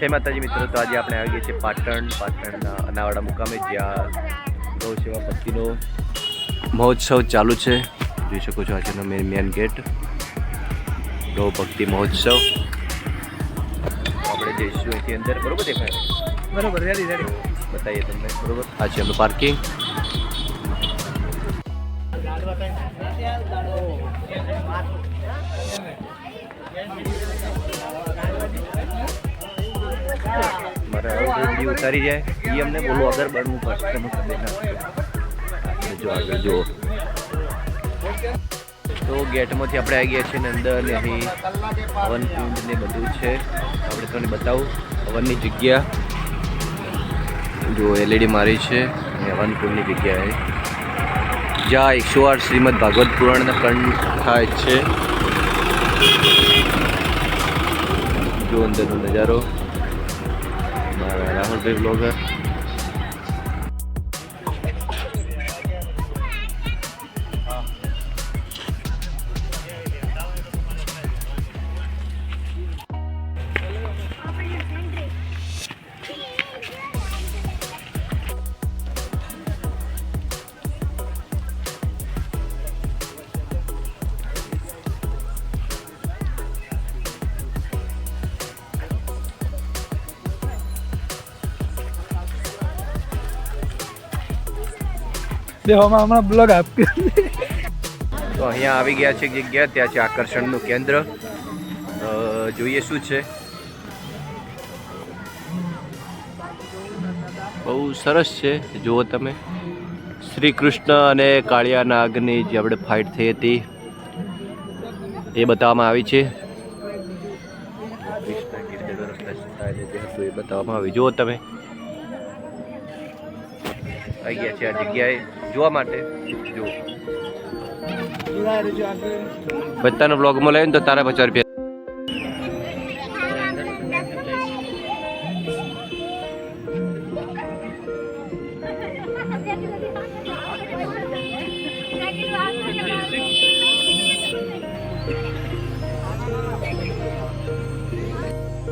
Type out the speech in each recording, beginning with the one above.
જય માતાજી મિત્રો તો આજે આપણે આવી ગયા છીએ પાટણ પાટણના અનાવાડા મુકામે જ્યાં ગૌ સેવા ભક્તિનો મહોત્સવ ચાલુ છે. જોઈ શકો છો આજનો મેન મેન ગેટ ગૌ ભક્તિ મહોત્સવ. આપણે જઈશું અહીંથી અંદર. બરોબર દેખાય? બરોબર રેડી રેડી બતાવીએ તમને બરોબર? આ છે એમનું પાર્કિંગ મારે જે ઉતારી જાય એ અમને બોલું, અગર બનવું પડશે જો આગળ જુઓ. તો ગેટમાંથી આપણે આવી ગયા છીએ ને અંદર ને અહીં હવન કુંડ ને બધું છે. આપણે તમને બતાવું હવનની જગ્યા. જો એલઈડી મારી છે હવન કુંડની જગ્યાએ જ્યાં એકસો આઠ શ્રીમદ ભાગવત પુરાણના કંઠ થાય છે. જો અંદરનો નજારો. મારા રાહુલભાઈ બ્લોગર દેવામાં હમણાં બ્લોગ આપી તો અહીંયા આવી ગયા છે જગ્યા ત્યાં છે આકર્ષણનું કેન્દ્ર. જોઈએ શું છે. બહુ સરસ છે, જુઓ તમે. શ્રી કૃષ્ણ અને કાળિયા નાગની જે આપણે ફાઇટ થઈ હતી, એ બતાવવામાં આવી છે. બતાવવામાં આવી. જુઓ તમે. આવી ગયા છે આ જગ્યાએ જોવા માટે. જુઓ બ્લોગ બ્લોગમાં લઈને તો તારા પચાસ રૂપિયા.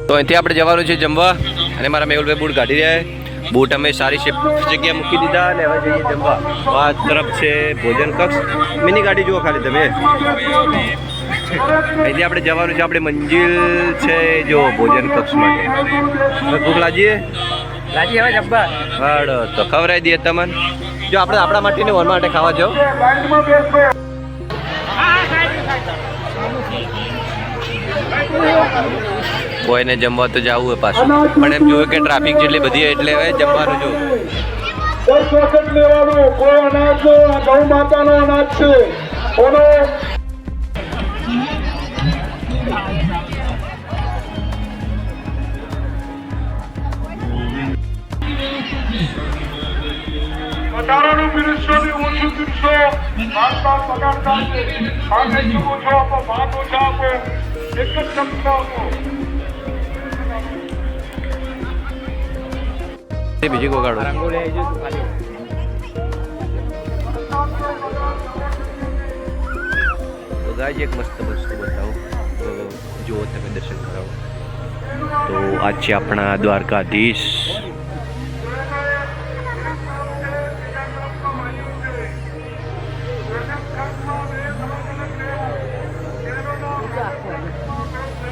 તો અહીંથી આપણે જવાનું છે જમવા અને મારા મેહુલભાઈ બૂટ કાઢી રહ્યા બૂટ અમે સારી શેપ જગ્યાએ મૂકી દીધા અને હવે જઈએ જમવા. આ તરફ છે ભોજન કક્ષ. મિની ગાડી જુઓ ખાલી તમે. અહીંથી આપણે જવાનું છે આપણે મંજિલ છે જો ભોજન કક્ષ માટે. ભૂખ લાગીએ? લાજી હવે જબ્બા હાડ તો ખવરાઈ દઈએ તમને. જો આપણે આપણા માટેને વન માટે ખાવા જાઓ. કોઈને જમવા તો જવું હોય પાછું. પણ એમ જોયું કે ટ્રાફિક જેટલી બધી એટલે હવે જમવાનું જો દસ માતાનો અનાજ એક જ ચમચો આપો. બીજી કોગાડો રંગોળી આવી જતું તો ગાય એક મસ્ત વસ્તુ બતાવો. તો જુઓ તમે દર્શન કરાવો. તો આ છે આપણા દ્વારકાધીશ.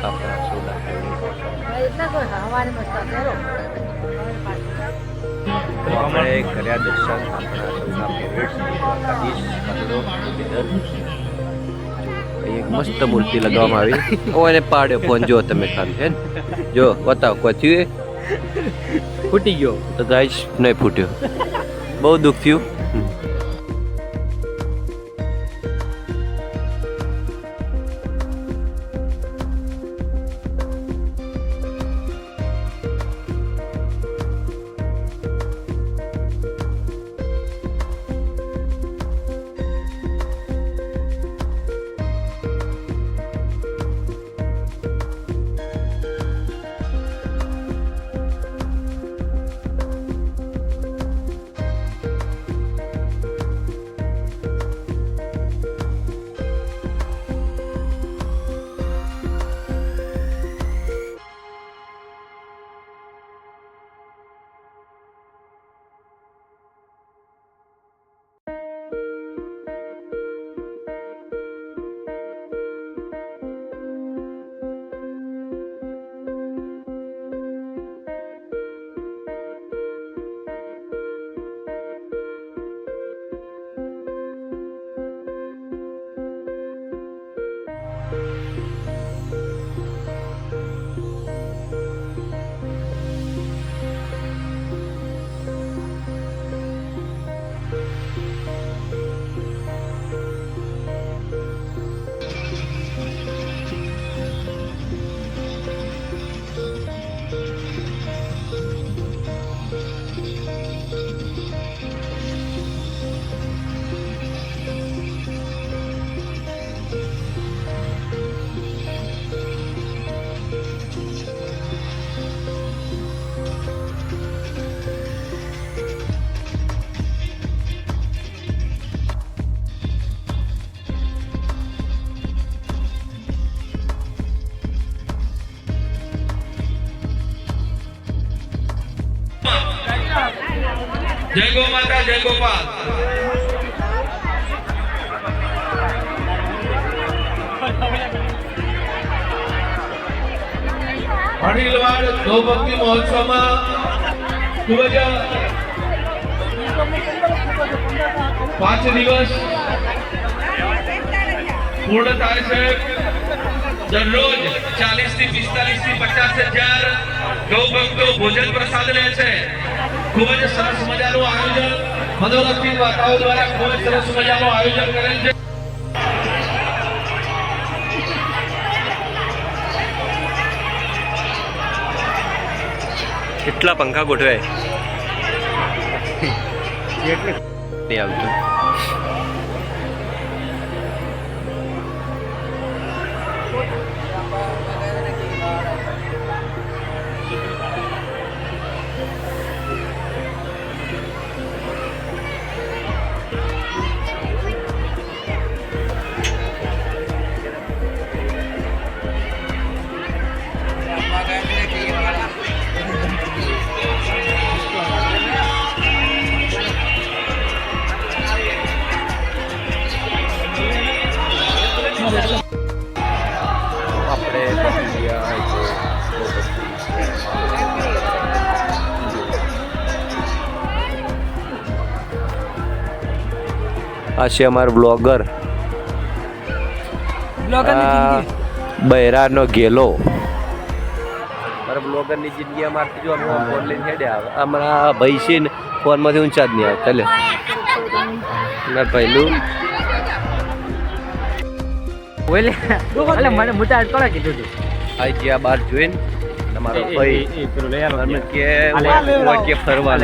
આપણા સોલા દર્શન આપણા સૌના ફેવરેટ એક મસ્ત મૂર્તિ લગાવવામાં આવી. ઓ એને પાડ્યો ફોન. જો તમે ખાલી હે જો બતાવો કોઈ થયું એ? ફૂટી ગયો. તો ગાઈશ નહીં ફૂટ્યો. બહુ દુઃખ થયું. જય ગો માતા જય ગોપાલ અણિલવાડ ગૌભક્તિ મહોત્સવમાં ખૂબ જ પાંચ દિવસ પૂર્ણ થાય છે દરરોજ ચાલીસથી પિસ્તાલીસથી પચાસ હજાર ગૌભક્તો ભોજન પ્રસાદ લે છે ખૂબ જ સરસ મજાનું આયોજન મનોરંજિત વાર્તાઓ દ્વારા ખૂબ જ સરસ મજાનું આયોજન કરેલ છે. કેટલા પંખા ગોઠવાય? નહીં આવતું. આ છે અમારો બ્લોગર બહેરાનો ગેલો. મારા બ્લોગરની જિંદગી અમારથી જો અમે ફોન લઈને હેડે આવે. હમણાં ભાઈ છે ને ફોનમાંથી ઊંચા જ નહીં આવે ચાલે ના પહેલું બોલે. મને મુતા કોણે કીધું તું? આ ગયા બાર જોઈને. તમારો ભાઈ કે હોય કે ફરવા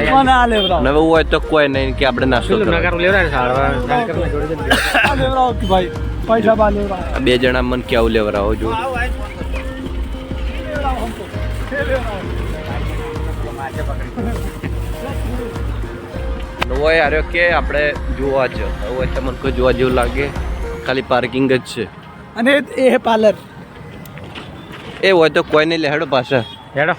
નવે તો કોઈ નહીં કે આપણે નાસ્તો બા જણા મને કેવું લેવરાવો જો. હોય આર્યો કે આપણે જોવા જ. હોય તમને કોઈ જોવા જેવું લાગે. ખાલી પાર્કિંગ જ છે. અને એ પાર્લર. એ હોય તો કોઈને લેહાડો પાછા. હેડો